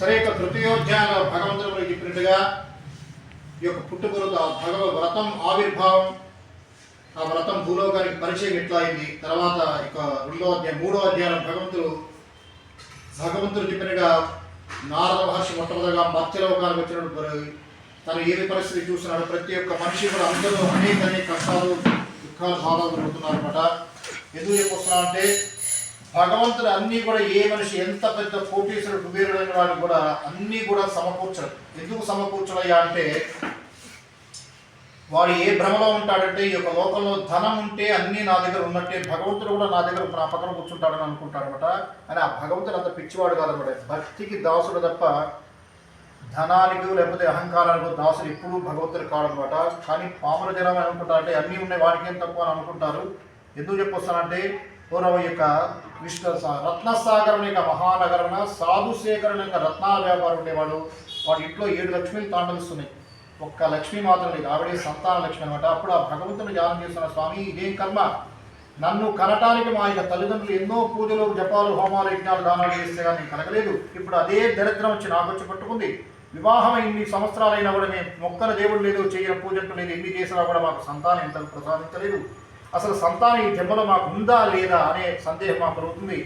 సరే ఇక తృతీయోధ్యాయంలో భగవంతుడు మనకి చెప్పినట్టుగా ఈ యొక్క పుట్టుకొరత భగవ వ్రతం ఆవిర్భావం ఆ వ్రతం భూలోకానికి పరిచయం ఎట్లా అయింది తర్వాత ఇక రెండో అధ్యాయం మూడో అధ్యాయం భగవంతుడు భగవంతుడు చెప్పినట్టుగా నారద మహర్షి మొట్టమొదటిగా మత్స్యలోకానికి వచ్చినప్పుడు తను ఏది పరిస్థితి చూస్తున్నాడు? ప్రతి ఒక్క మనిషి కూడా అందరూ అనేక అనేక కష్టాలు దుఃఖాలు బాధలు పడుతున్నారు ఎందుకు చెప్పొస్తున్నా అంటే భగవంతుడు అన్నీ కూడా ఏ మనిషి ఎంత పెద్ద కోటీశ్వరుడు కుబేరుడైన వాడు కూడా అన్నీ కూడా సమకూర్చడు. ఎందుకు సమకూర్చడయ్యా అంటే వాడు ఏ భ్రమలో ఉంటాడంటే ఈ యొక్క లోకంలో ధనం ఉంటే అన్నీ నా దగ్గర ఉన్నట్టే భగవంతుడు కూడా నా దగ్గర నా పక్కన కూర్చుంటాడని అనుకుంటాడనమాట. అని ఆ భగవంతుడు అంత పిచ్చివాడు కాదనమాట భక్తికి దాసుడు తప్ప ధనానికి లేకపోతే అహంకారానికి దాసుడు ఎప్పుడూ భగవంతుడు కాడనమాట కానీ పాముల జనం అనుకుంటారంటే అన్నీ ఉన్నాయి వాడికి ఏం తక్కువ అని అనుకుంటారు. ఎందుకు చెప్పొస్తానంటే పూర్వం యొక్క విష్ణు సా- రత్నసాగరం యొక్క మహానగరణ సాధు సేకరణ యొక్క రత్నాల వ్యాపారం ఉండేవాడు. వాడి ఇంట్లో ఏడు లక్ష్మీలు తాండవిస్తున్నాయి. ఒక్క లక్ష్మి మాత్రం లేదు. ఆవిడే సంతాన లక్ష్మి అనమాట అప్పుడు ఆ భగవంతుని ధ్యానం చేస్తున్న స్వామి ఇదేం కర్మ. నన్ను కనటానికి మా యొక్క తల్లిదండ్రులు ఎన్నో పూజలు జపాలు హోమాలు యజ్ఞాలు దానాలు చేస్తే కానీ కలగలేదు. ఇప్పుడు అదే దరిద్రం వచ్చి నాకు వచ్చి పట్టుకుంది. వివాహం ఇన్ని సంవత్సరాలైనా కూడా మేము మొక్కల దేవుడు లేదు చేయని పూజంటూ లేదు. ఎన్ని చేసినా కూడా మాకు సంతానం ఎంత ప్రసాదించలేదు. అసలు సంతానం ఈ జన్మలో మాకు ఉందా లేదా అనే సందేహం మాకు కలుగుతుంది.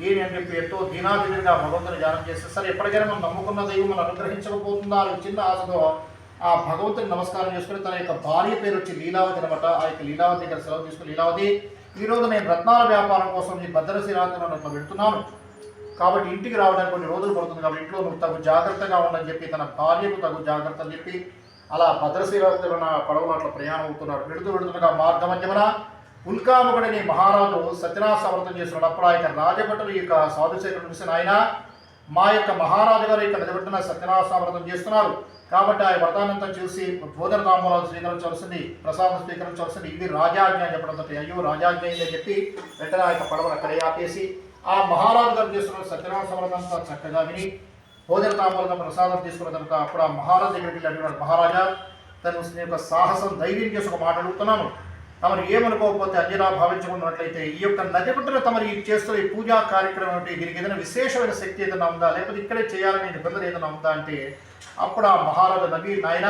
ఏమి అని చెప్పి ఎంతో దినాదిగా భగవంతుని ధ్యానం చేస్తే సరే ఎప్పటికైనా మనం నమ్ముకున్న దైవం మనం అనుగ్రహించకపోతుందా అని చిన్న ఆశతో ఆ భగవంతుని నమస్కారం చేసుకుని తన యొక్క భార్య పేరు వచ్చి లీలావతి అనమాట ఆ యొక్క లీలావతి దగ్గర సెలవు తీసుకుని లీలావతి ఈరోజు నేను రత్నాల వ్యాపారం కోసం ఈ భద్రశ్రీనాథ్ అట్లా పెడుతున్నాను కాబట్టి ఇంటికి రావడానికి కొన్ని రోజులు పడుతుంది కాబట్టి ఇంట్లో నువ్వు తగు జాగ్రత్తగా ఉండని చెప్పి తన భార్యకు తగు జాగ్రత్తలు చెప్పి అలా భద్రశ్రీరాజున పడవలు అట్లా ప్రయాణం అవుతున్నాడు వెళుతూ వెళుతుండగా మార్గమధ్యమున ఉల్కాముకుడని మహారాజు సత్యనాథ సమర్థం చేస్తున్నాడు అప్పుడు ఆ యొక్క రాజభటులు ఈ యొక్క సాధుశేఖరుడు చూసిన ఆయన మా యొక్క మహారాజు గారు ఇక్కడ నిలబెట్టిన సత్యనాథ చేస్తున్నారు. కాబట్టి ఆ వ్రతానంతా చూసి బోధన తాంబూలాలు స్వీకరించవలసింది ప్రసాదం స్వీకరించవలసింది. ఇది రాజాజ్ఞ అని చెప్పడంతో అయ్యో రాజాజ్ఞ అని చెప్పి వెంటనే ఆ యొక్క పడవను అక్కడే ఆపేసి ఆ మహారాజు గారు చేస్తున్న సత్యనాథ సమర్థంతా చక్కగా విని భోజన తాంబూలం ప్రసాదం తీసుకున్న తర్వాత అప్పుడు ఆ మహారాజు దగ్గరికి వెళ్ళి అడిగినాడు మహారాజా తను నీ యొక్క సాహసం ధైర్యం చేసి ఒక మాట అడుగుతున్నాను. తమరు ఏమనుకోకపోతే అంజనా భావించుకున్నట్లయితే ఈ యొక్క నది పుట్టిన తమరు ఈ చేస్తున్న ఈ పూజా కార్యక్రమం అంటే దీనికి ఏదైనా విశేషమైన శక్తి ఏదైనా ఉందా? లేకపోతే ఇక్కడే చేయాలనే నిబంధన ఏదైనా ఉందా? అంటే అప్పుడు ఆ మహారాజు నవీ నాయన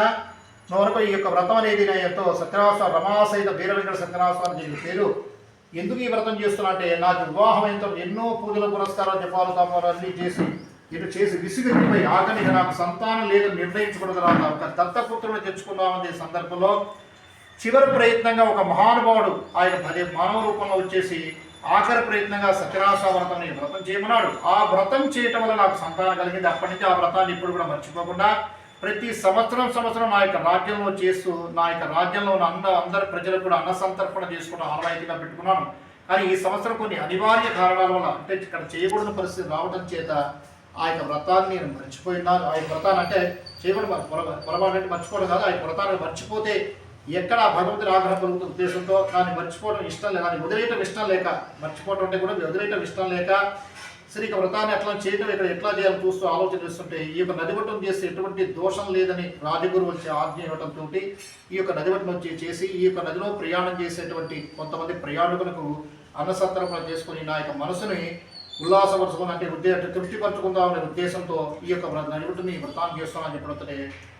నువ్వు ఈ యొక్క వ్రతం అనేది నా ఎంతో సత్యనారాయణ రమాసహిత వీరవెంకట సత్యనారాయణ దీని పేరు. ఎందుకు ఈ వ్రతం చేస్తున్నా అంటే నాకు వివాహం ఎంతో ఎన్నో పూజల పురస్కారాలు జపాలు తాపాలు అన్నీ చేసి ఇటు చేసి విసిగిపోయి ఆఖరి నాకు సంతానం లేదని నిర్ణయించుకున్న తర్వాత ఒక దత్తపుత్రుడు తెచ్చుకుందామనే సందర్భంలో చివరి ప్రయత్నంగా ఒక మహానుభావుడు ఆయన పదే మానవ రూపంలో వచ్చేసి ఆఖరి ప్రయత్నంగా సత్యరాశా వ్రతం వ్రతం చేయమన్నాడు ఆ వ్రతం చేయటం వల్ల నాకు సంతానం కలిగింది. అప్పటి నుంచి ఆ వ్రతాన్ని ఇప్పుడు కూడా మర్చిపోకుండా ప్రతి సంవత్సరం సంవత్సరం నా యొక్క రాజ్యంలో చేస్తూ నా యొక్క రాజ్యంలో ఉన్న అంద అందరి ప్రజలకు కూడా అన్న సంతర్పణ చేసుకున్న ఆనవాయితీగా పెట్టుకున్నాను. కానీ ఈ సంవత్సరం కొన్ని అనివార్య కారణాల వల్ల అంటే ఇక్కడ చేయకూడని పరిస్థితి రావడం చేత ఆ యొక్క వ్రతాన్ని నేను మర్చిపోయినాను. ఆ యొక్క వ్రతాన్ని అంటే చేయకూడదు పొరపాటు అంటే మర్చిపోవడం కాదు. ఆ యొక్క వ్రతాన్ని మర్చిపోతే ఎక్కడ ఆ భగవంతుడి ఆగ్రహం కలుగుతున్న ఉద్దేశంతో దాన్ని మర్చిపోవడం ఇష్టం లేక దాన్ని వదిలేయటం ఇష్టం లేక మర్చిపోవడం అంటే కూడా వదిలేయటం ఇష్టం లేక సరే ఇక వ్రతాన్ని ఎట్లా చేయటం ఇక్కడ ఎట్లా చేయాలని చూస్తూ ఆలోచన చేస్తుంటే ఈ యొక్క నదివటం చేస్తే ఎటువంటి దోషం లేదని రాజగురు వచ్చి ఆజ్ఞ ఇవ్వడంతో ఈ యొక్క నదివటం వచ్చి చేసి ఈ యొక్క నదిలో ప్రయాణం చేసేటువంటి కొంతమంది ప్రయాణికులకు అన్నసత్రం చేసుకుని నా యొక్క మనసుని ఉల్లాసపరచుకుని అంటే ఉద్దే అంటే తృప్తిపరచుకుందామనే ఉద్దేశంతో ఈ యొక్క వ్ర- నడిబుట్టుని వ్రతాన్ని చేస్తానని చెప్పడంతోనే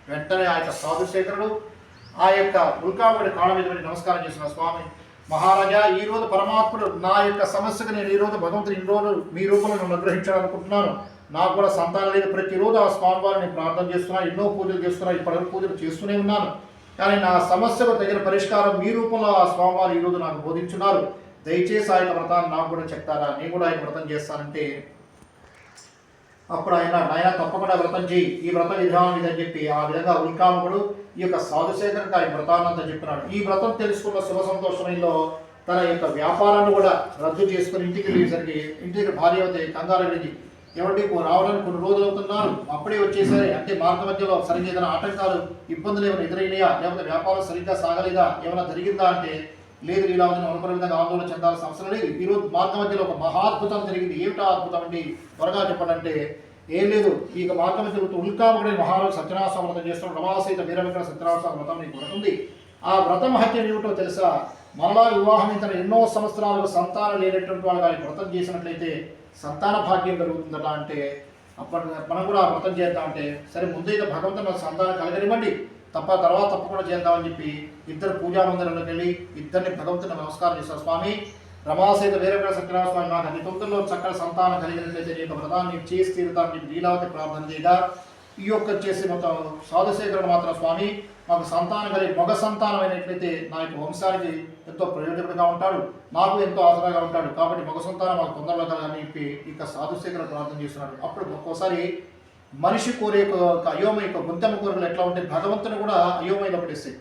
వెంటనే ఆ యొక్క సాధుశేఖరుడు ఆ యొక్క ఉల్కాముడి కాళ్ళ మీద నమస్కారం చేసిన స్వామి మహారాజా ఈ రోజు పరమాత్ముడు నా యొక్క సమస్యకు నేను ఈ రోజు భగవంతుని ఇన్ని రోజులు మీ రూపంలో నన్ను అనుగ్రహించాలనుకుంటున్నాను. నాకు కూడా సంతానం లేదు. ప్రతిరోజు ఆ స్వామి వారిని నేను ప్రార్థన చేస్తున్నా ఎన్నో పూజలు చేస్తున్నా ఇప్పటివరకు పూజలు చేస్తూనే ఉన్నాను. కానీ నా సమస్యకు తగిన పరిష్కారం మీ రూపంలో ఆ స్వామివారు ఈరోజు నాకు బోధించున్నారు. దయచేసి ఆయన వ్రతాన్ని నాకు కూడా చెప్తారా? నేను కూడా ఆయన వ్రతం చేస్తానంటే అప్పుడు ఆయన నాయన తప్పకుండా వ్రతం చేయి ఈ వ్రత విధానం ఇదని చెప్పి ఆ విధంగా ఉల్కాముడు ఈ యొక్క సాధుశేఖరికి ఆయన వ్రతాన్నంతా చెప్పినాడు ఈ వ్రతం తెలుసుకున్న శుభ సంతోషంలో తన యొక్క వ్యాపారాన్ని కూడా రద్దు చేసుకుని ఇంటికి వెళ్ళేసరికి ఇంటికి భార్య అవుతాయి కంగారు వెళ్ళింది ఏమంటే రావడానికి కొన్ని రోజులు అవుతున్నారు. అప్పుడే వచ్చేసరి. అంటే మార్గ మధ్యలో సరిగ్గా ఏదైనా ఆటంకాలు ఇబ్బందులు ఏమైనా ఎదురైనాయా? లేకపోతే వ్యాపారం సరిగ్గా సాగలేదా? ఏమైనా జరిగిందా? అంటే లేదు ఇలా ఉంది అనుకున్న విధంగా ఆందోళన చెందాల్సిన అవసరం లేదు. ఈరోజు మార్గ మధ్యలో ఒక మహాద్భుతం జరిగింది. ఏమిటా అద్భుతం అండి? త్వరగా చెప్పాలంటే ఏం లేదు ఈ యొక్క మార్గం జరుగుతూ ఉల్కాముడి మహారాజు సత్యనారాయణ వ్రతం చేస్తున్న రమాసీత వీరవిక్ర సత్యనారాయణ వ్రతం నీకు ఒకటి ఉంది. ఆ వ్రతం హత్య ఏమిటో తెలుసా? మరలా వివాహం ఇతర ఎన్నో సంవత్సరాలకు సంతానం లేనటువంటి వాళ్ళు కానీ వ్రతం చేసినట్లయితే సంతాన భాగ్యం కలుగుతుందట అంటే అప్పటి మనం కూడా వ్రతం వ్రతం చేద్దామంటే సరే ముందైతే ఇక భగవంతుని సంతానం కలగనివ్వండి. తప్ప తర్వాత తప్పకుండా చేద్దామని చెప్పి ఇద్దరు పూజా మందిరంలోకి వెళ్ళి ఇద్దరిని భగవంతుని నమస్కారం చేశారు. స్వామి రమాసేత వీరవేడ సత్యనారాయణ స్వామి నాకు అన్ని తొమ్మిదిలో చక్కటి సంతానం కలిగినట్లయితే నీ యొక్క వ్రతాన్ని చేసి తీరుతాను చెప్పి లీలావతి ప్రార్థన చేయగా ఈ యొక్క చేసి మొత్తం సాధుశేఖరుడు మాత్రం స్వామి మాకు సంతానం కలిగి మగ సంతానం అయినట్లయితే నా యొక్క వంశానికి ఎంతో ప్రయోజకుడిగా ఉంటాడు నాకు ఎంతో ఆసరాగా ఉంటాడు. కాబట్టి మగ సంతానం మాకు తొందరగా అని చెప్పి ఇక సాధుశేఖర ప్రార్థన చేస్తున్నాడు. అప్పుడు ఒక్కోసారి మనిషి కోరే యొక్క అయోమయ యొక్క గుంతెమ్మ కోరికలు ఎట్లా ఉంటే భగవంతుని కూడా అయోమయలో పడేస్తాయి.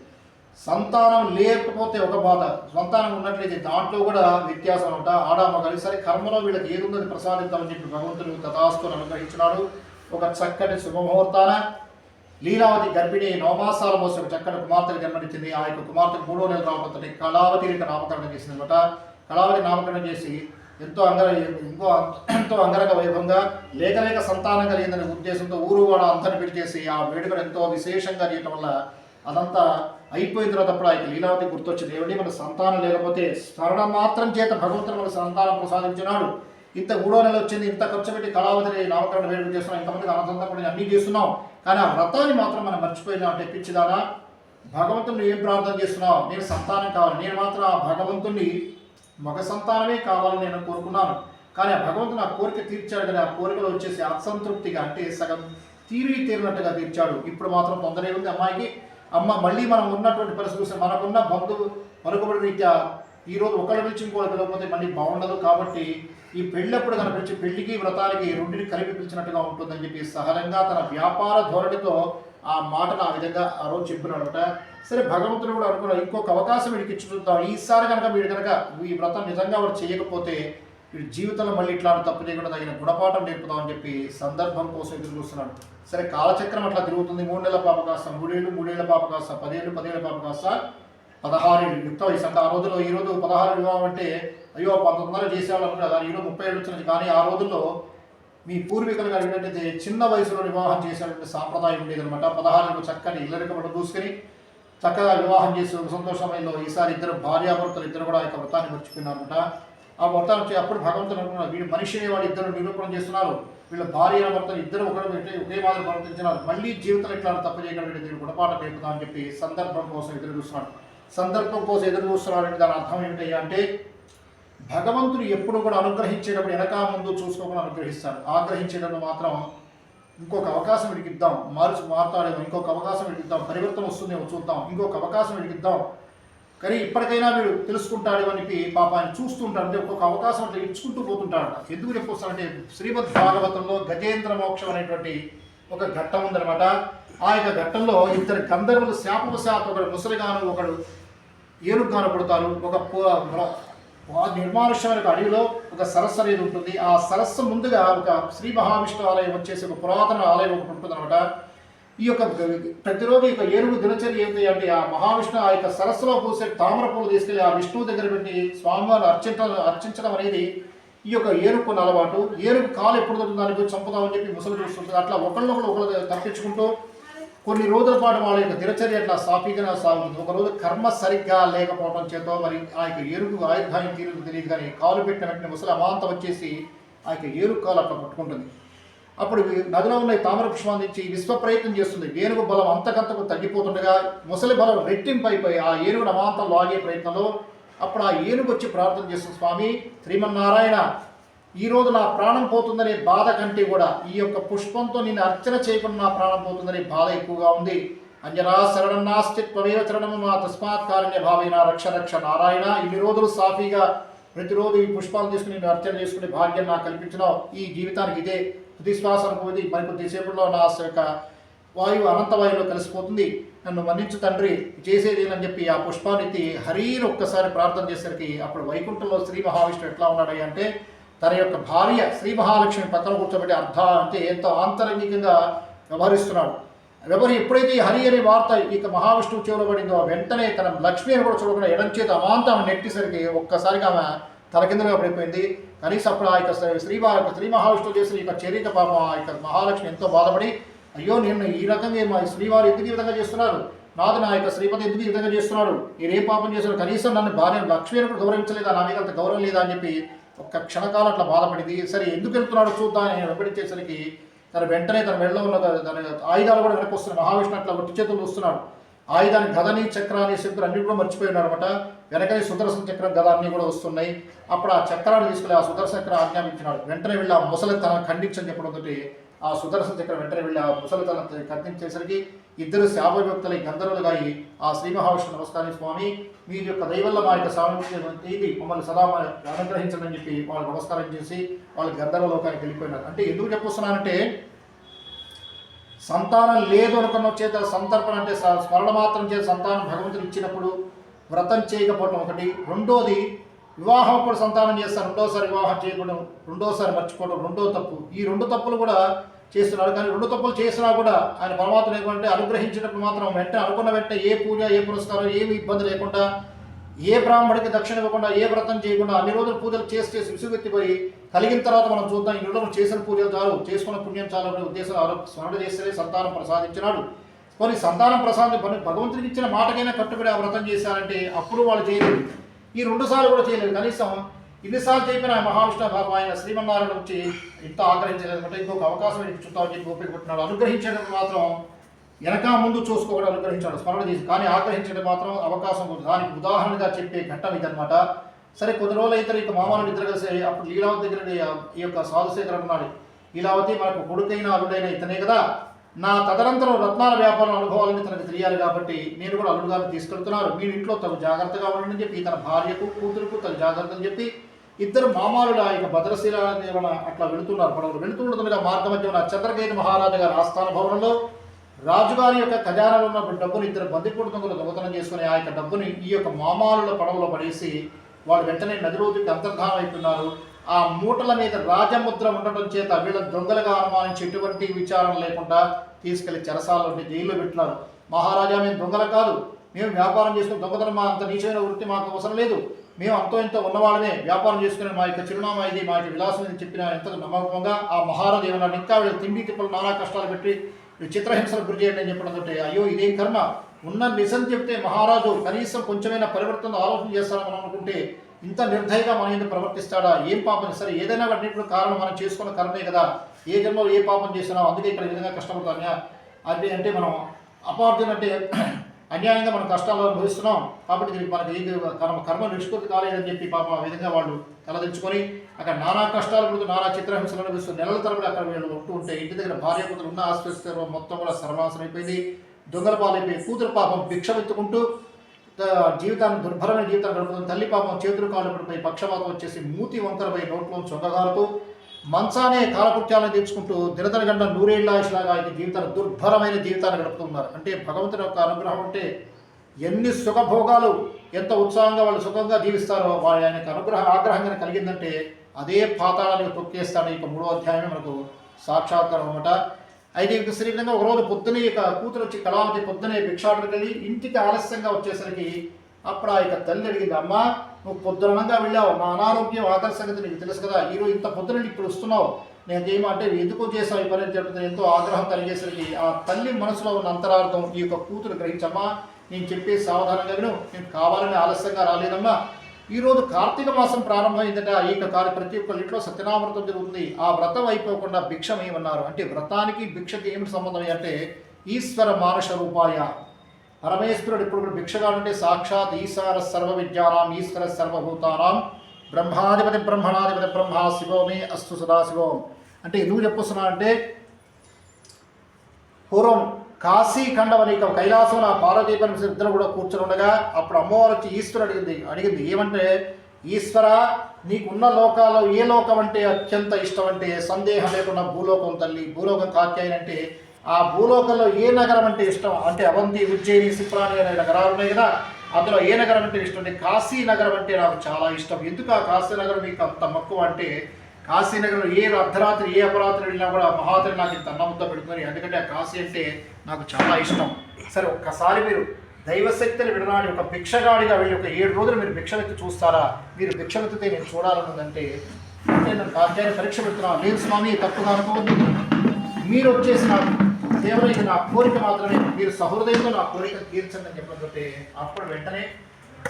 సంతానం లేకపోతే ఒక బాధ. సంతానం ఉన్నట్లయితే దాంట్లో కూడా వ్యత్యాసం అంట ఆడ మగలి సరే కర్మలో వీళ్ళకి ఏదుందని ఉందని ప్రసాదిద్దామని చెప్పి భగవంతుడు తథాస్తుని అనుగ్రహించినాడు. ఒక చక్కటి శుభముహూర్తాన లీలావతి గర్భిణి నవమాసాల మోసం చక్కటి కుమార్తెకు జన్మనిచ్చింది. ఆ యొక్క కుమార్తెకు మూడో నెల రాబోతుంది కళావతి యొక్క నామకరణం చేసింది అనమాట కళావతి నామకరణం చేసి ఎంతో అంగర ఇంకో ఎంతో అంగరక వైభవంగా లేక లేక సంతానం కలిగిందనే ఉద్దేశంతో ఊరు వాడ అంతని పెట్టేసి ఆ వేడుకను ఎంతో విశేషంగా చేయటం వల్ల అదంతా అయిపోయిన తర్వాత అప్పుడు ఆ లీలావతి గుర్తొచ్చింది ఏమిటి మన సంతానం లేకపోతే స్మరణ మాత్రం చేత భగవంతుడు మన సంతానం ప్రసాదించినాడు. ఇంత మూడో నెల వచ్చింది ఇంత ఖర్చు పెట్టి కళావతిని నామకరణ వేడుక చేస్తున్నాం ఇంతమందికి అనంతంగా అన్నీ చేస్తున్నాం. కానీ ఆ వ్రతాన్ని మాత్రం మనం మర్చిపోయినా అంటే పిచ్చిదానా భగవంతుని ఏం ప్రార్థన చేస్తున్నావు? నేను సంతానం కావాలి. నేను మాత్రం ఆ భగవంతుణ్ణి మగ సంతానమే కావాలని నేను కోరుకున్నాను. కానీ ఆ భగవంతుడు నా కోరిక తీర్చాడు కానీ ఆ కోరికలో వచ్చేసి అసంతృప్తిగా అంటే సగం తీరి తీరినట్టుగా తీర్చాడు. ఇప్పుడు మాత్రం తొందరే ఉంది అమ్మాయికి. అమ్మ మళ్ళీ మనం ఉన్నటువంటి పరిస్థితి చూస్తే మనకున్న బంధువు మరొకటి రీత్యా ఈరోజు రోజు ఒకళ్ళు పిలిచి ఇంకోటి పిలవకపోతే మళ్ళీ బాగుండదు కాబట్టి ఈ పెళ్ళప్పుడు కనిపించి పెళ్ళికి వ్రతానికి రెండింటిని కలిపి పిలిచినట్టుగా ఉంటుందని చెప్పి సహజంగా తన వ్యాపార ధోరణితో ఆ మాటను ఆ విధంగా ఆ రోజు చెప్పినాడట. సరే భగవంతుడు కూడా అనుకున్నాడు ఇంకొక అవకాశం వీడికి ఇచ్చి చూద్దాం ఈసారి కనుక వీడు కనుక ఈ వ్రతం నిజంగా వాడు చేయకపోతే వీడు జీవితంలో మళ్ళీ ఇట్లాంటి తప్పు చేయకుండా తగిన గుణపాఠం నేర్పుదామని చెప్పి సందర్భం కోసం ఎదురు చూస్తున్నాడు. సరే కాలచక్రం అట్లా తిరుగుతుంది. మూడు నెలల పాప కాస్త మూడేళ్ళు మూడేళ్ళ పాప కాస్త పదేళ్ళు పదేళ్ళ పాప కాస్త పదహారేళ్ళు. యుక్త వయసు అంటే ఆ రోజుల్లో ఈ రోజు పదహారు వివాహం అంటే అయ్యో పంతొమ్మిది వందలు చేసేవాళ్ళు అనుకున్నారు. ఈ ఈరోజు ముప్పై ఏళ్ళు వచ్చినది కానీ ఆ రోజుల్లో మీ పూర్వీకులు అడిగినట్టయితే చిన్న వయసులో వివాహం చేసేటువంటి సాంప్రదాయం ఉండేది అనమాట పదహారులకు చక్కని ఇల్లరికబడి దూసుకుని చక్కగా వివాహం చేసి సంతోషమైన ఈసారి ఇద్దరు భార్యాభర్తలు ఇద్దరు కూడా ఆ యొక్క వ్రతాన్ని మర్చిపోయినారనమాట ఆ వ్రతాన్ని వచ్చి అప్పుడు భగవంతుడు అనుకున్నారు వీడు మనిషిని వాడు ఇద్దరు నిరూపణ చేస్తున్నారు. వీళ్ళ భార్య భర్తలు ఇద్దరు ఒకరు ఒకే మాదిరి ప్రవర్తించినారు. మళ్ళీ జీవితంలో ఇట్లా తప్పు చేయగలిగిన వీడు గుణపాఠం నేర్పుతా అని చెప్పి సందర్భం కోసం ఎదురు చూస్తున్నాడు. సందర్భం కోసం ఎదురు చూస్తున్నారంటే దాని అర్థం ఏమిటయ్యా అంటే భగవంతుడు ఎప్పుడు కూడా అనుగ్రహించేటప్పుడు వెనక ముందు చూసుకోకుండా అనుగ్రహిస్తాడు. ఆగ్రహించేటప్పుడు మాత్రం ఇంకొక అవకాశం వీడికి ఇద్దాం మార్చి మారుతాడేమో. ఇంకొక అవకాశం వీడికి ఇద్దాం పరివర్తన వస్తుందేమో చూద్దాం. ఇంకొక అవకాశం వీడికి ఇద్దాం కానీ ఇప్పటికైనా వీడు తెలుసుకుంటాడు అని చెప్పి పాప ఆయన చూస్తుంటాడు. అంటే ఒక్కొక్క అవకాశం అంటే ఇచ్చుకుంటూ పోతుంటాడట. ఎందుకు చెప్పొస్తానంటే శ్రీమద్ భాగవతంలో గజేంద్ర మోక్షం అనేటువంటి ఒక ఘట్టం ఉందనమాట ఆ యొక్క ఘట్టంలో ఇద్దరు గంధర్వులు శాపవశాత్ ఒకడు ముసలిగాను ఒకడు ఏనుగుగాను పుడతారు. ఒక నిర్మానుష్యమైన అడవిలో ఒక సరస్సు అనేది ఉంటుంది. ఆ సరస్సు ముందుగా ఒక శ్రీ మహావిష్ణు ఆలయం వచ్చేసి ఒక పురాతన ఆలయం ఒకటి ఉంటుంది ఈ యొక్క ప్రతిరోజు ఈ యొక్క ఏనుగు దినచర్య ఏంటి అంటే ఆ మహావిష్ణు ఆ యొక్క సరస్సులో పూసే తామర పూలు తీసుకెళ్ళి ఆ విష్ణువు దగ్గర పెట్టి స్వామివారిని అర్చించడం అర్చించడం అనేది ఈ యొక్క ఏనుగుకున్న అలవాటు ఏనుగు కాలు ఎప్పుడు దొరుకుతుంది దాన్ని చంపుదామని చెప్పి ముసలి చూస్తుంటుంది. అట్లా ఒకళ్ళొకళ్ళు ఒకళ్ళు తప్పించుకుంటూ కొన్ని రోజుల పాటు వాళ్ళ యొక్క దినచర్య అట్లా సాఫీగా సాగుతుంది? ఒకరోజు కర్మ సరిగ్గా లేకపోవడం చేత మరి ఆ యొక్క ఏనుగు ఆయుర్ధాయం తీరుకు తెలియదు కానీ కాలు పెట్టిన వెంటనే ముసలి అమాంతం వచ్చేసి ఆ యొక్క ఏనుగు కాలు అట్లా పట్టుకుంటుంది. అప్పుడు నదిలో ఉన్న తామర పుష్పాన్ని ఇచ్చి విశ్వ ప్రయత్నం చేస్తుంది. ఏనుగు బలం అంతకంతకు తగ్గిపోతుండగా ముసలి బలం రెట్టింపు అయిపోయి ఆ ఏనుగు అమాంతం లాగే ప్రయత్నంలో అప్పుడు ఆ ఏనుగు వచ్చి ప్రార్థన చేస్తుంది. స్వామి శ్రీమన్నారాయణ ఈ రోజు నా ప్రాణం పోతుందనే బాధ కంటే కూడా ఈ యొక్క పుష్పంతో నేను అర్చన చేయకుండా నా ప్రాణం పోతుందనే బాధ ఎక్కువగా ఉంది. అంజనా శరణం నాస్తి త్వమేవ శరణము మా తస్మాత్ కారణ్య భావేన రక్ష రక్ష నారాయణ. ఇన్ని రోజులు సాఫీగా ప్రతిరోజు ఈ పుష్పాలు తీసుకుని నేను అర్చన చేసుకునే భాగ్యం నాకు కల్పించినావు. ఈ జీవితానికి ఇదే తుదిశ్వాస అనుకోది మరికొద్ది నా యొక్క వాయువు అనంత వాయువులో కలిసిపోతుంది. నన్ను మన్నించు తండ్రి. చేసేది చెప్పి ఆ పుష్పాన్ని ఎత్తి హరిని ఒక్కసారి ప్రార్థన చేసరికి అప్పుడు వైకుంఠంలో శ్రీ మహావిష్ణు ఎట్లా ఉన్నాడు అంటే తన యొక్క భార్య శ్రీ మహాలక్ష్మి పక్కన కూర్చోబెట్టి అర్థ అంటే ఎంతో ఆంతరంగికంగా వ్యవహరిస్తున్నాడు. ఎవరు ఎప్పుడైతే ఈ హరి అనే వార్త ఇక మహావిష్ణువు చెవులో వెంటనే తన లక్ష్మి అని కూడా చూడకుండా ఎడం చేత అమాంతం ఆమె నెట్టేసరికి ఒక్కసారిగా ఆమె తలకిందులుగా పడిపోయింది. కనీసం అప్పుడు ఆ యొక్క శ్రీ శ్రీ మహావిష్ణువు చేసిన యొక్క చర్యక పాపం ఆ యొక్క మహాలక్ష్మి ఎంతో బాధపడి అయ్యో నేను ఈ రకంగా మా శ్రీవారు ఎందుకు ఈ విధంగా చేస్తున్నారు? నాదు నా యొక్క శ్రీపతి ఎందుకు ఈ విధంగా చేస్తున్నాడు? నేను ఏ పాపం చేస్తున్నాడు కనీసం నన్ను భార్య లక్ష్మి అని కూడా గౌరవించలేదా? నా మీద అంత గౌరవం లేదా? అని చెప్పి ఒక్క క్షణకాలం అట్లా బాధపడింది. సరే ఎందుకు వెళ్తున్నాడో చూద్దాం అని వెంబడించేసరికి తన వెంటనే తన వెళ్ళ ఉన్న తన ఆయుధాలు కూడా వెనక్కి వస్తున్నాయి. మహావిష్ణు అట్లా ఒట్టి చేతులు వస్తున్నాడు ఆయుధాన్ని గదని చక్రాన్ని శంకులు అన్ని కూడా మర్చిపోయినాడు అనమాట వెనకనే సుదర్శన చక్రం గద అన్ని కూడా వస్తున్నాయి. అప్పుడు ఆ చక్రాన్ని తీసుకెళ్ళి ఆ సుదర్శన చక్రం ఆజ్ఞాపించినాడు. వెంటనే వెళ్ళి ఆ ముసలి తన ఖండించని చెప్పడం ఆ సుదర్శన చక్రం వెంటనే వెళ్ళి ఆ ముసలి తన ఖండించేసరికి ఇద్దరు శాపవ్యక్తులై గంధర్వులుగా అయి ఆ శ్రీ మహావిష్ణు. నమస్కారం స్వామి. మీ యొక్క దైవల్ల మా యొక్క సామర్థ్యం ఇది మమ్మల్ని సదా అనుగ్రహించడం అని చెప్పి వాళ్ళు నమస్కారం చేసి వాళ్ళు గంధర్వ లోకానికి వెళ్ళిపోయినారు. అంటే ఎందుకు చెప్పొస్తున్నానంటే సంతానం లేదు అనుకున్న చేత సంతర్పణ అంటే స్మరణ మాత్రం చేత సంతానం భగవంతుడు ఇచ్చినప్పుడు వ్రతం చేయకపోవడం ఒకటి. రెండోది వివాహం అప్పుడు సంతానం చేస్తారు. రెండోసారి వివాహం చేయకపోవడం రెండోసారి మర్చిపోవడం రెండో తప్పు. ఈ రెండు తప్పులు కూడా చేస్తున్నాడు. కానీ రెండు తప్పులు చేసినా కూడా ఆయన పరమాత్మ లేకుంటే అనుగ్రహించినప్పుడు మాత్రం వెంటనే అనుకున్న వెంటనే ఏ పూజ ఏ పురస్కారం ఏమి ఇబ్బంది లేకుండా ఏ బ్రాహ్మడికి దక్షిణ ఇవ్వకుండా ఏ వ్రతం చేయకుండా అన్ని రోజులు పూజలు చేసి చేసి విసుగెత్తిపోయి కలిగిన తర్వాత మనం చూద్దాం ఈ రోజులు చేసిన పూజలు చాలు చేసుకున్న పుణ్యం చాలు అనే ఉద్దేశం ఆరో- స్మరణ చేస్తే సంతానం ప్రసాదించినాడు. కొన్ని సంతానం ప్రసాదం భగవంతునికి ఇచ్చిన మాటకైనా కట్టుబడి ఆ వ్రతం చేశారంటే అప్పుడు వాళ్ళు చేయలేదు. ఈ రెండు సార్లు కూడా చేయలేదు. కనీసం ఇన్నిసార్లు చెప్పిన మహావిష్ణు బాబు ఆయన శ్రీమన్నారాయణ వచ్చి ఇంత ఆగ్రహించలేదు. అంటే ఇంకొక అవకాశం నీకు చూద్దామని చెప్పి ఓపిక అనుగ్రహించడం మాత్రం వెనక ముందు చూసుకోవడం అనుగ్రహించాడు. స్మరణ చేసి కానీ ఆగ్రహించడం మాత్రం అవకాశం ఉంది. దానికి ఉదాహరణగా చెప్పే ఘట్టం ఇదనమాట సరే కొద్ది రోజులు అయితే ఇక మామూలు ఇద్దరు కలిసి అప్పుడు లీలావతి దగ్గర ఈ యొక్క సాధుశేఖర్ ఉన్నాడు. లీలావతి మనకు కొడుకైన అల్లుడైన ఇతనే కదా. నా తదనంతరం రత్నాల వ్యాపారం అనుభవాలని తనకు తెలియాలి కాబట్టి నేను కూడా అల్లుడు గారిని తీసుకెళ్తున్నారు మీ ఇంట్లో తగు జాగ్రత్తగా ఉండండి చెప్పి తన భార్యకు కూతురుకు తగు జాగ్రత్తలు చెప్పి ఇద్దరు మామాలుడు ఆయన భద్రశీల అట్లా వెళుతున్నారు. పడవలు వెళుతుండగా మార్గ మధ్యన చంద్రకేతు మహారాజు గారి ఆస్థాన భవనంలో. రాజుగారి యొక్క ఖజానాలో ఉన్న డబ్బును ఇద్దరు బందిపోటు దొంగలు దొంగతనం చేసుకుని ఆ యొక్క డబ్బుని ఈ యొక్క మామాలుల పడవలో పడేసి వాళ్ళు వెంటనే నది రోజుకి అంతర్ధానం అవుతున్నారు ఆ మూటల మీద రాజముద్ర ఉండటం చేత వీళ్ళ దొంగలుగా అనుమానించి ఎటువంటి విచారణ లేకుండా తీసుకెళ్ళి చెరసాలలో జైల్లో పెట్టినారు. మహారాజా మేము దొంగలు కాదు. మేము వ్యాపారం చేసుకుని దొంగతనం మా అంత నీచమైన వృత్తి మాకు అవసరం లేదు. మేము అంతో ఇంత ఉన్నవాళ్ళమే. వ్యాపారం చేసుకుని మా యొక్క చిరునామా ఇది మా యొక్క విలాసం ఇది చెప్పిన ఎంత నమ్మకంగా ఆ మహారాజు ఏమన్నా ఇంకా వీళ్ళు తిండి తిప్పలు నానా కష్టాలు పెట్టి చిత్రహింసలు గురి చేయండి అని చెప్పడంతో అయ్యో ఇదేం కర్మ. ఉన్న నిజం చెప్తే మహారాజు కనీసం కొంచెమైనా పరివర్తన ఆలోచన చేస్తారని మనం అనుకుంటే ఇంత నిర్దయగా మన ఎందుకు ప్రవర్తిస్తాడా? ఏం పాపం? సరే ఏదైనా వాటిని కారణం మనం చేసుకున్న కర్మే కదా. ఏ జన్మలో ఏ పాపం చేసినా అందుకే ఇక్కడ విధంగా కష్టపడతాం అది అంటే మనం అపార్థం అంటే అన్యాయంగా మనం కష్టాలు అనుభవిస్తున్నాం. కాబట్టి దీనికి మనకి ఏది కర్మ కర్మ నిష్పత్తి కాలేదని చెప్పి పాపం ఆ విధంగా వాళ్ళు తలదించుకొని అక్కడ నానా కష్టాలు పడుతూ నానా చిత్రహింసలు అనుభవిస్తూ నెలల తరబడి అక్కడ వీళ్ళు ఉంటూ ఉంటే ఇంటి దగ్గర భార్య కూతురు ఉన్న ఆశ్రయిస్తారు మొత్తం కూడా సర్వనాశనం అయిపోయింది. దొంగల పాలైపోయి కూతురు పాపం భిక్షమెత్తుకుంటూ జీవితాన్ని దుర్భరమైన జీవితాన్ని గడుపుతుంది తల్లి పాపం చేతులు కాళ్ళు పడిపోయి పక్షపాతం వచ్చేసి మూతి వంకరపై నోట్లో చొంగగారుతూ మంచానే కాలకృత్యాలను తీర్చుకుంటూ దినదనగండ నూరేళ్ళ ఆయుష్లాగా ఆయన జీవితాన్ని దుర్భరమైన జీవితాన్ని గడుపుతున్నారు. అంటే భగవంతుని యొక్క అనుగ్రహం అంటే ఎన్ని సుఖభోగాలు ఎంత ఉత్సాహంగా వాళ్ళు సుఖంగా జీవిస్తారో వారి ఆయనకు అనుగ్రహ ఆగ్రహంగా కలిగిందంటే అదే పాతాళానికి తొక్కేస్తాడు ఇక మూడో అధ్యాయమే మనకు సాక్షాత్కారం అనమాట అయితే ఇక శ్రీ విధంగా ఒకరోజు పొద్దునే ఇక కూతురు వచ్చి కళావతి పొద్దునే భిక్షాటనకి ఇంటికి ఆలస్యంగా వచ్చేసరికి అప్పుడు ఆ యొక్క తల్లి అడిగింది అమ్మ నువ్వు పొద్దునంగా వెళ్ళావు. నా అనారోగ్యం ఆధార సంగతి నీకు తెలుసు కదా. ఈరోజు ఇంత పొద్దున ఇప్పుడు వస్తున్నావు. నేను అంటే ఎందుకు చేసావు ఈ పని? చెప్తుంది ఎంతో ఆగ్రహం కలిగేసరికి ఆ తల్లి మనసులో ఉన్న అంతరార్థం ఈ యొక్క కూతురు గ్రహించమ్మా. నేను చెప్పే సావధానంగా విను. నేను కావాలని ఆలస్యంగా రాలేదమ్మా. ఈరోజు కార్తీక మాసం ప్రారంభమైందట. ఈ యొక్క కార్య ప్రతి ఒక్కరి ఇంట్లో సత్యనామృతం జరుగుతుంది. ఆ వ్రతం అయిపోకుండా భిక్షం ఏమన్నారు? అంటే వ్రతానికి భిక్షకి ఏమిటి సంబంధం? అంటే ఈశ్వర మానుష రూపాయ. పరమేశ్వరుడు ఇప్పుడు కూడా భిక్షగాడంటే సాక్షాత్ ఈశ్వర సర్వ విద్యానాం ఈశ్వర సర్వభూతానాం. బ్రహ్మాధిపతి బ్రహ్మణాధిపతి బ్రహ్మ శివోమే అస్తు సదాశివోం అంటే ఎందుకు చెప్పొస్తున్నా అంటే పూర్వం కాశీ ఖండవనిక కైలాసం నా పార్వతీపని ఇద్దరు కూడా కూర్చొని ఉండగా అప్పుడు అమ్మవారు వచ్చి ఈశ్వరు అడిగింది అడిగింది ఏమంటే ఈశ్వర నీకున్న లోకాల్లో ఏ లోకం అంటే అత్యంత ఇష్టం అంటే సందేహం లేకుండా భూలోకం తల్లి భూలోకం కాత్యాయని అంటే ఆ భూలోకంలో ఏ నగరం అంటే ఇష్టం? అంటే అవంతి ఉజ్జయిని సిప్రాణి అనే నగరాలు ఉన్నాయి కదా అందులో ఏ నగరం అంటే ఇష్టం? అంటే కాశీ నగరం అంటే నాకు చాలా ఇష్టం. ఎందుకు ఆ కాశీ నగరం మీకు అంత మక్కువ? అంటే కాశీనగరంలో ఏ అర్ధరాత్రి ఏ అపరాత్రి వెళ్ళినా కూడా మహాత్రి నాకు ఇంత అన్నముద్ద పెడుతుంది ఎందుకంటే ఆ కాశీ అంటే నాకు చాలా ఇష్టం. సరే ఒక్కసారి మీరు దైవశక్తిని విడనాడి ఒక భిక్షగాడిగా వెళ్ళి ఒక ఏడు రోజులు మీరు భిక్షవెత్తి చూస్తారా? మీరు భిక్షవెత్తితే నేను చూడాలన్నదంటే అంటే నేను కాత్యాన్ని పరీక్ష పెడుతున్నాను లేదు స్వామి తప్పుగా అనుకోవద్దు. మీరు వచ్చేసి నాకు కేవలం ఇది నా కోరిక మాత్రమే. మీరు సహృదయంతో నా కోరిక తీర్చండి అని చెప్పకపోతే అప్పుడు వెంటనే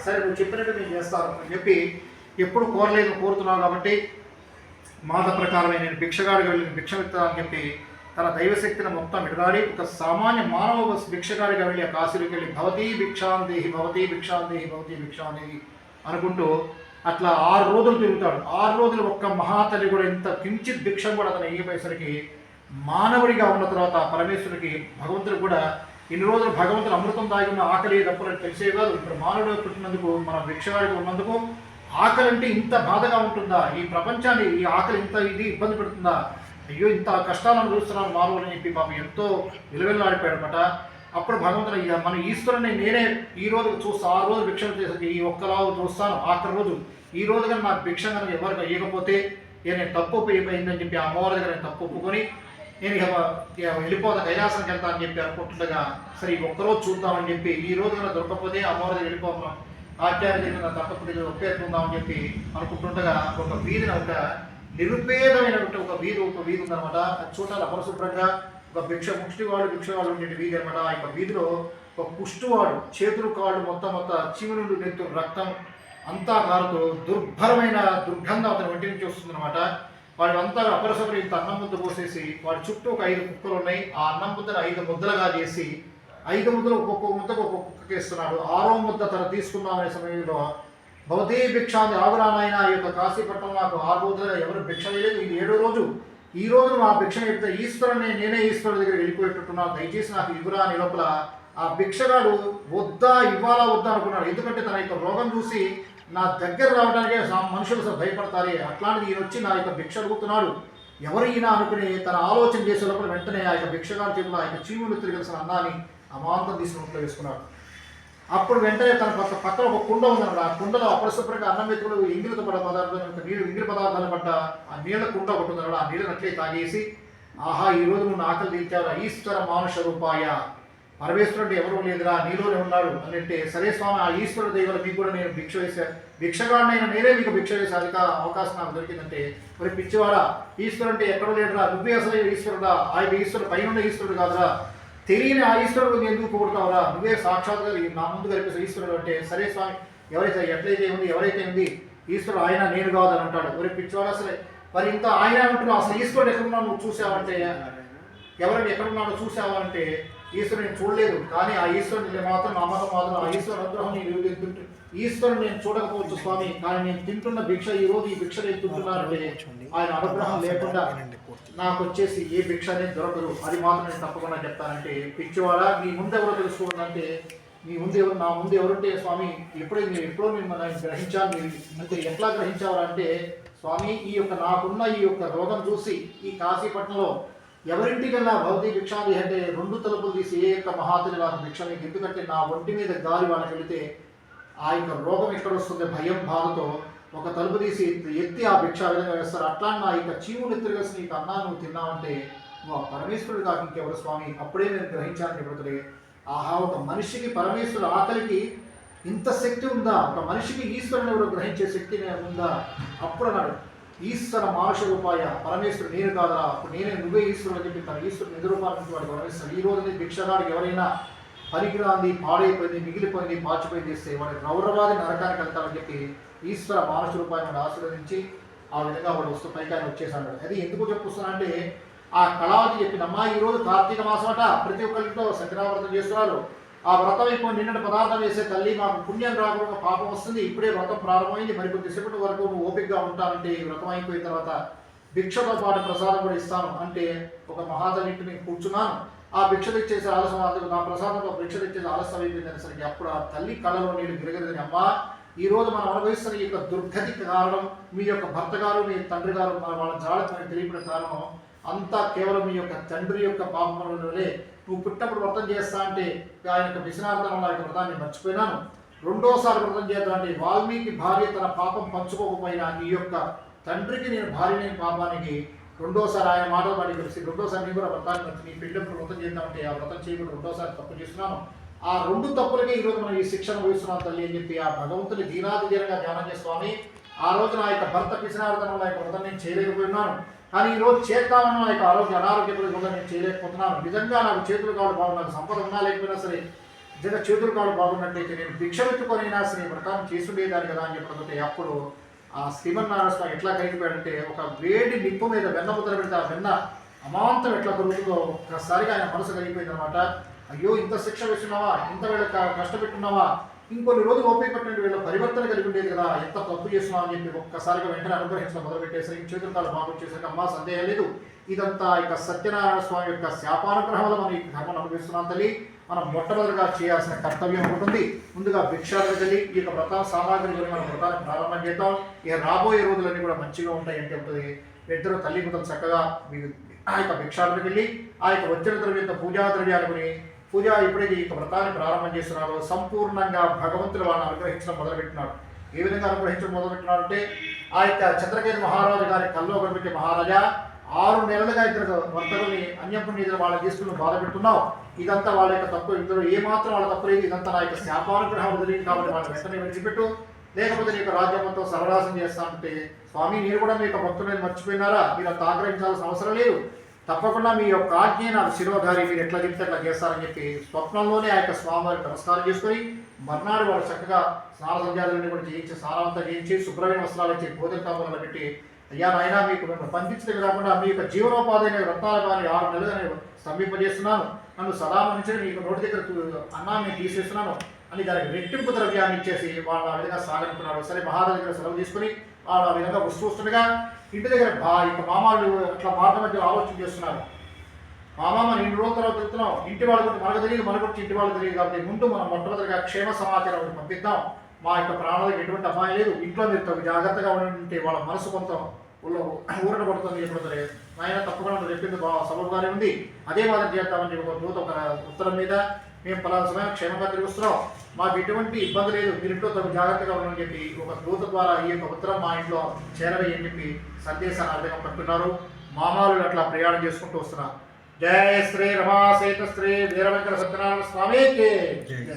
సరే నువ్వు చెప్పినట్టు నేను చేస్తాను అని చెప్పి ఎప్పుడు కోరలేదు కోరుతున్నావు కాబట్టి మాత ప్రకారమే నేను భిక్షగాడిగా వెళ్ళి భిక్ష అని చెప్పి తన దైవశక్తిని మొత్తం విడదాడి ఒక సామాన్య మానవ భిక్షగాడిగా వెళ్ళి ఆ కాశీలోకి వెళ్ళి భవతీ భిక్షాందేహి భవతీ భిక్షాందేహి భవతీ భిక్షాందేహి అనుకుంటూ అట్లా ఆరు రోజులు తిరుగుతాడు. ఆరు రోజులు ఒక్క మహాతల్లి కూడా ఇంత కించిత్ భిక్షం కూడా అతను ఇయ్యపోయేసరికి మానవుడిగా ఉన్న తర్వాత పరమేశ్వరుడికి భగవంతుడు కూడా ఇన్ని రోజులు భగవంతుడు అమృతం తాగిన ఉన్న ఆకలి తప్పులని తెలిసే కాదు. ఇప్పుడు మానవుడు పుట్టినందుకు మన భిక్షగాడిగా ఉన్నందుకు ఆకలి అంటే ఇంత బాధగా ఉంటుందా? ఈ ప్రపంచాన్ని ఈ ఆకలి ఇంత ఇది ఇబ్బంది పెడుతుందా? అయ్యో ఇంత కష్టాలను అనుభవిస్తున్నాను మానవులు అని చెప్పి పాపం ఎంతో విలువెల్లాడిపోయాడనమాట అప్పుడు భగవంతుడు మన ఈశ్వరుని నేనే ఈ రోజు చూస్తా ఆ రోజు భిక్ష చేసే ఈ ఒక్కలావు చూస్తాను ఆఖరి రోజు. ఈ రోజు కానీ నాకు భిక్ష కనుక ఎవరికి ఇవ్వకపోతే నేను తప్పు అయిపోయిందని చెప్పి అమ్మవారి దగ్గర నేను తప్పు ఒప్పుకొని నేను ఇక వెళ్ళిపోతా కైలాసానికి వెళ్తా అని చెప్పి అనుకుంటుండగా సరే ఒక్కరోజు చూద్దామని చెప్పి ఈ రోజు కన్నా దొరకకపోతే అమ్మవారి దగ్గర వెళ్ళిపోతాం ఆచార్య దగ్గర తప్పకుండా ఒప్పేసుకుందామని చెప్పి అనుకుంటుండగా ఒక వీధిని ఒక నిరుపేదమైనటువంటి ఒక వీధి ఒక వీధి ఉందన్నమాట. అది చూడాలి అపరిశుభ్రంగా ఒక భిక్ష ముష్టివాడు భిక్షవాడు ఉండే వీధి అనమాట ఆ యొక్క వీధిలో ఒక కుష్టివాడు చేతులు కాళ్ళు మొత్తం మొత్తం చీమి నుండి నెత్తు రక్తం అంతా కారుతూ దుర్భరమైన దుర్గంధం అతని ఒంటి నుంచి వస్తుందన్నమాట. వాళ్ళంతా అంతా ఇంత అన్నం ముద్ద పోసేసి వాడి చుట్టూ ఒక ఐదు కుక్కలు ఉన్నాయి ఆ అన్నం ముద్దను ఐదు ముద్దలుగా చేసి ఐదు ముద్దలు ఒక్కొక్క ముద్దకు ఒక్కొక్క కుక్కకి ఇస్తున్నాడు. ఆరో ముద్ద తన తీసుకున్నామనే సమయంలో భవతీ భిక్షాన్ని ఆగురానాయన ఈ యొక్క కాశీపట్నం నాకు ఆరు రోజులుగా ఎవరు భిక్ష వేయలేదు ఇది ఏడో రోజు ఈ రోజు మా భిక్ష చెప్తే ఈశ్వరుని నేనే ఈశ్వరుడి దగ్గర వెళ్ళిపోయేటట్టున్నాను దయచేసి నాకు ఇవ్వరా అని లోపల ఆ భిక్షగాడు వద్దా ఇవ్వాలా వద్దా అనుకున్నాడు. ఎందుకంటే తన యొక్క రోగం చూసి నా దగ్గర రావడానికే మనుషులు అసలు భయపడతారే. అట్లాంటిది ఈయన వచ్చి నా యొక్క భిక్ష అడుగుతున్నాడు. ఎవరు ఈయన అనుకుని తన ఆలోచన చేసే లోపల వెంటనే ఆ యొక్క భిక్షగాడి చేతులు ఆ యొక్క చీములు తిరిగిన అన్నాన్ని అమాంతం తీసుకుని నోట్లో వేసుకున్నాడు. అప్పుడు వెంటనే తన పక్క పక్కన ఒక కుండ ఉందన్నమాట. ఆ కుండలో అపరిశుభ్రంగా అన్నం మెతుకులు ఇంగిలితో పడ్డ పదార్థాలు నీళ్ళు ఇంగిలి పదార్థాలు పడ్డ ఆ నీళ్ళ కుండ ఒకటి ఉందన్నమాట. ఆ నీళ్ళని అట్లే తాగేసి ఆహా ఈ రోజు నువ్వు నా ఆకలి ఈశ్వర మానుష రూపాయ. పరమేశ్వరుడు ఎవరు లేదురా నీలోనే ఉన్నాడు అని అంటే సరే స్వామి ఆ ఈశ్వరుడు దేవుడు మీకు కూడా నేను భిక్ష వేసా భిక్షగాడినైనా నేనే మీకు భిక్ష వేసే అధిక అవకాశం నాకు దొరికిందంటే మరి పిచ్చివాడా ఈశ్వరుడు అంటే ఎక్కడ లేడురా? నువ్వే అసలు ఈశ్వరుడా. ఆ యొక్క ఈశ్వరుడు పైన ఈశ్వరుడు కాదురా. తెలియని ఆ ఈశ్వరుడు నువ్వు ఎందుకు పొగుడతావురా? నువ్వే సాక్షాత్గా నా ముందు కనిపిస్తే ఈశ్వరుడు అంటే సరే స్వామి ఎవరైతే ఎట్లయితే ఉంది ఎవరైతే ఉంది ఈశ్వరుడు ఆయన నేను కాదని అంటాడు. మరి పిచ్చివాడు అసలే. మరి ఇంత ఆయన అంటున్నావు అసలు ఈశ్వరుడు ఎక్కడున్నావు నువ్వు చూసావంటే? ఎవరైనా ఎక్కడున్నాడో చూసావా అంటే ఈశ్వరుని నేను చూడలేదు కానీ ఆ ఈశ్వరుని మాత్రం నా మాత్రం ఆ ఈశ్వర అనుగ్రహం నేను తింటు ఈశ్వరుని నేను చూడకపోవచ్చు స్వామి కానీ నేను తింటున్న భిక్ష ఈ రోజు ఈ భిక్ష నేను తింటున్నానంటే ఆయన అనుగ్రహం లేకుండా నాకు వచ్చేసి ఏ భిక్ష అనేది దొరకదు. అది మాత్రం నేను తప్పకుండా చెప్తానంటే పిచ్చివాడా మీ ముందు ఎవరో తెలుసుకోవాలంటే మీ ముందు ఎవరు నా ముందు ఎవరుంటే స్వామి ఎప్పుడే మీరు ఎప్పుడో మిమ్మల్ని గ్రహించాలి మీరు అంటే ఎట్లా గ్రహించాలంటే స్వామి ఈ యొక్క నాకున్న ఈ యొక్క రోగం చూసి ఈ కాశీపట్నంలో ఎవరింటికన్నా భౌతిక భిక్షాది అంటే రెండు తలుపులు తీసి ఏ యొక్క మహాతుని నాకు భిక్ష మీకు ఎందుకంటే నా ఒంటి మీద గాలి వాళ్ళకి వెళితే ఆ యొక్క రోగం ఎక్కడ వస్తుంది? భయం బాధతో ఒక తలుపు తీసి ఎత్తి ఆ భిక్ష విధంగా వేస్తారు. అట్లా నా యొక్క చీములు ఎత్తురుగేసి నీకు అన్నా నువ్వు తిన్నావంటే నువ్వు ఆ పరమేశ్వరుడు కాక ఇంకెవరు? స్వామి అప్పుడే నేను గ్రహించాను చెబుతుంది ఆహా ఒక మనిషికి పరమేశ్వరుడు ఆకలికి ఇంత శక్తి ఉందా? ఒక మనిషికి ఈశ్వరుని ఎవరు గ్రహించే శక్తి ఉందా? అప్పుడు అన్నాడు. ఈశ్వర మానుష రూపాయ పరమేశ్వరుడు నేను కాదరా అప్పుడు నేనే నువ్వే ఈశ్వరుడు అని చెప్పి తన ఈశ్వరుడు నిజరూపానికి వాడు పరమేశ్వరుడు. ఈ రోజు భిక్షగాడికి ఎవరైనా పరిగ్రాంది పాడైపోయింది మిగిలిపోయింది పాచిపోయింది చేస్తే వాడి రౌరవాది నరకానికి వెళ్తామని చెప్పి ఈశ్వర మానస రూపాయని ఆశీర్వదించి ఆ విధంగా వాడు వస్తూ పైకి ఆయన వచ్చేసాడు. అది ఎందుకు చెప్పుస్తున్నా అంటే ఆ కళావతి చెప్పినమ్మా ఈ ఈరోజు కార్తీక మాసం అట ప్రతి ఒక్కరితో సంక్రామృతం చేస్తున్నారు. ఆ వ్రతం ఇప్పుడు నిన్నటి పదార్థం వేసే తల్లి మాకు పుణ్యం రాకుండా పాపం వస్తుంది. ఇప్పుడే వ్రతం ప్రారంభమైంది. మరి కొద్దిసేపటి వరకు నువ్వు ఓపికగా ఉంటానంటే ఈ వ్రతం అయిపోయిన తర్వాత భిక్షతో పాటు ప్రసాదం కూడా ఇస్తాను అంటే ఒక మహాతల్లి నేను కూర్చున్నాను. ఆ భిక్ష తెచ్చేసి ఆలస్యం అందుకు నా ప్రసాదంలో భిక్ష తెచ్చేసి ఆలస్యం అయిపోయింది అనేసరికి అప్పుడు ఆ తల్లి కళలో నేను గిరగదని అమ్మా. ఈ రోజు మనం అనుభవిస్తున్న ఈ యొక్క దుర్గతికి కారణం మీ యొక్క భర్త గారు మీ తండ్రి గారు మన వాళ్ళ జాడకు మనకి కారణం అంతా కేవలం మీ యొక్క తండ్రి యొక్క పాపములనే నువ్వు పుట్టినప్పుడు వ్రతం చేస్తా అంటే ఆయన యొక్క విశ్రాంతంలో ఆ యొక్క వ్రతాన్ని మర్చిపోయినాను. రెండోసారి వ్రతం చేద్దామంటే వాల్మీకి భార్య తన పాపం పంచుకోకపోయినా నీ యొక్క తండ్రికి నేను భార్యని పాపానికి రెండోసారి ఆయన మాటలు పడి కలిసి రెండోసారి నీ కూడా వ్రతాన్ని మర్చి నీ పెళ్ళప్పుడు వ్రతం చేద్దామంటే ఆ వ్రతం చేయకుండా రెండోసారి తప్పు చేస్తున్నాను. ఆ రెండు తప్పులకే ఈరోజు మనం ఈ శిక్షణ వహిస్తున్నాం తల్లి అని చెప్పి ఆ భగవంతుని దీనాది ధ్యానం చేసి స్వామి ఆ రోజు నా యొక్క భర్త పిసినారతనం నా యొక్క వ్రతం నేను చేయలేకపోయినాను. కానీ ఈ రోజు చేద్దామన్న నా యొక్క ఆరోగ్య అనారోగ్య కూడా నేను చేయలేకపోతున్నాను. నిజంగా నాకు చేతులు కాళ్ళు బాగు సంపద ఉన్నా లేకపోయినా సరే నిజంగా చేతులు కాళ్ళు బాగున్నట్టయితే నేను భిక్షమెత్తుకొనైనా సరే వ్రతాన్ని చేసుండేదాన్ని కదా అని చెప్పకపోతే అప్పుడు ఆ శ్రీమన్నారాయణ స్వామి ఎట్లా కలిగిపోయాడంటే ఒక వేడి నిప్పు మీద వెన్న ముద్ర పెడితే ఆ వెన్న అమాంతం ఎట్లా దొరుకుతుందో ఒక్కసారిగా ఆయన మనసు కలిగిపోయింది అనమాట అయ్యో ఇంత శిక్ష వేస్తున్నావా? ఇంత వేళ కష్టపెట్టున్నావా? ఇంకొన్ని రోజులు ఓపిక పట్టినట్టు వీళ్ళ పరివర్తన కలిగి ఉండేది కదా. ఎంత తప్పు చేస్తున్నావు అని చెప్పి ఒక్కసారిగా వెంటనే అనుగ్రహించడం మొదలు పెట్టేసరికి చేతుల కాలు బాగా వచ్చేసరికి అమ్మా సందేహం లేదు. ఇదంతా ఇక సత్యనారాయణ స్వామి యొక్క శాపానుగ్రహం వల్ల మనం ఈ ధర్మం అనుభవిస్తున్నాం తల్లి. మనం మొట్టమొదటిగా చేయాల్సిన కర్తవ్యం ఉంటుంది ముందుగా భిక్షాలకు వెళ్ళి ఈ యొక్క వ్రత సామాగ్రి మనం వ్రతాన్ని ప్రారంభం చేద్దాం. ఇక రాబోయే రోజులన్నీ కూడా మంచిగా ఉంటాయి అంటే ఉంటుంది. ఇద్దరు తల్లి కూతురు చక్కగా మీ ఆ యొక్క భిక్షాలకు వెళ్ళి ఆ యొక్క వచ్చిన ద్రవ్యంతో పూజా ద్రవ్యాలని పూజ ఎప్పుడైతే ఈ వ్రతాన్ని ప్రారంభం చేస్తున్నారో. సంపూర్ణంగా భగవంతుడు వాళ్ళని అనుగ్రహించడం మొదలుపెట్టినాడు. ఏ విధంగా అనుగ్రహించడం మొదలుపెట్టినాడు అంటే ఆ యొక్క చంద్రకేతు మహారాజు గారి కల్లో కనిపించే మహారాజా ఆరు నెలలుగా ఇద్దరు వర్తకుల్ని అన్యపు నిధులు వాళ్ళని తీసుకుని బాధ పెడుతున్నావు. ఇదంతా వాళ్ళ యొక్క తప్పు. ఇందులో ఏమాత్రం వాళ్ళ తప్పు లేదు. ఇదంతా నా యొక్క శాపానుగ్రహం వదిలింది కాబట్టి వాళ్ళని వెంటనే విడిచిపెట్టు. లేకపోతే నీకు రాజ్యం సర్వనాశం చేస్తానంటే స్వామి మీరు కూడా మీ యొక్క భక్తులను మర్చిపోయినారా? మీరు అంత ఆగ్రహించాల్సిన అవసరం లేదు. తప్పకుండా మీ యొక్క ఆజ్ఞ నాకు శిరోధారి మీరు ఎట్లా చెప్తే అట్లా చేస్తారని చెప్పి స్వప్నంలోనే ఆ యొక్క స్వామివారికి నమస్కారం చేసుకొని మర్నాడు వాడు చక్కగా స్నాన సంధ్యాలన్నీ కూడా చేయించి స్నానమంతా చేయించి శుభ్రమైన వస్త్రాలు ఇచ్చి భోజన తాంబూలాలు పెట్టి అయ్యా నాయన మీకు మిమ్మల్ని పంపించడం కాకుండా మీ యొక్క జీవనోపాధి అనే రత్నాలు కానీ ఆరు నెలలు నేను స్తంభింపజేస్తున్నాను. నన్ను సదా మనిషి మీకు నోటి దగ్గర తూ- అన్నాన్ని తీసేస్తున్నాను. అని దానికి రెట్టింపు ద్రవ్యాన్ని ఇచ్చేసి వాళ్ళు ఆ విధంగా సాగనుకున్నారు. సరే మహారాజు దగ్గర సెలవు తీసుకుని ఆ విధంగా వస్తూ వస్తుండగా ఇంటి దగ్గర బా ఇంకా మామలు అట్లా మాట మధ్య ఆలోచన చేస్తున్నారు. మామ మన ఇన్ని రోజుల తర్వాత వెళ్తున్నాం ఇంటి వాళ్ళ గురించి మనకు తెలియదు మన గురించి ఇంటి వాళ్ళకి తెలియదు. కాబట్టి ముందు మనం మొట్టమొదటిగా క్షేమ సమాచారం పంపిద్దాం. మా యొక్క ప్రాణాలకు ఎటువంటి అపాయం లేదు. ఇంట్లో మీరు తగు జాగ్రత్తగా ఉంటే వాళ్ళ మనసు కొంత ఊరట పడుతుంది ఎప్పుడు ఆయన తప్పకుండా చెప్పింది బాగా సబబుగానే ఉంది. అదే మాదిరి చేద్దామని చెప్పి ఒక ఒక ఉత్తరం మీద మేము పలానా సమయం క్షేమంగా తిరుగుస్తున్నాం మాకు ఎటువంటి ఇబ్బంది లేదు. మీరు ఇంట్లో తగు జాగ్రత్తగా ఉండని చెప్పి ఒక దూత ద్వారా ఈ యొక్క ఉత్తరం మా ఇంట్లో చేరవేయని చెప్పి సందేశాన్ని అర్థంగా పంపుతున్నారు. మామాలు అట్లా ప్రయాణం చేసుకుంటూ వస్తున్నారు. జయ శ్రీ రమా శ్రీ వీరవంకర సత్యనారాయణ స్వామికి. జై. జై.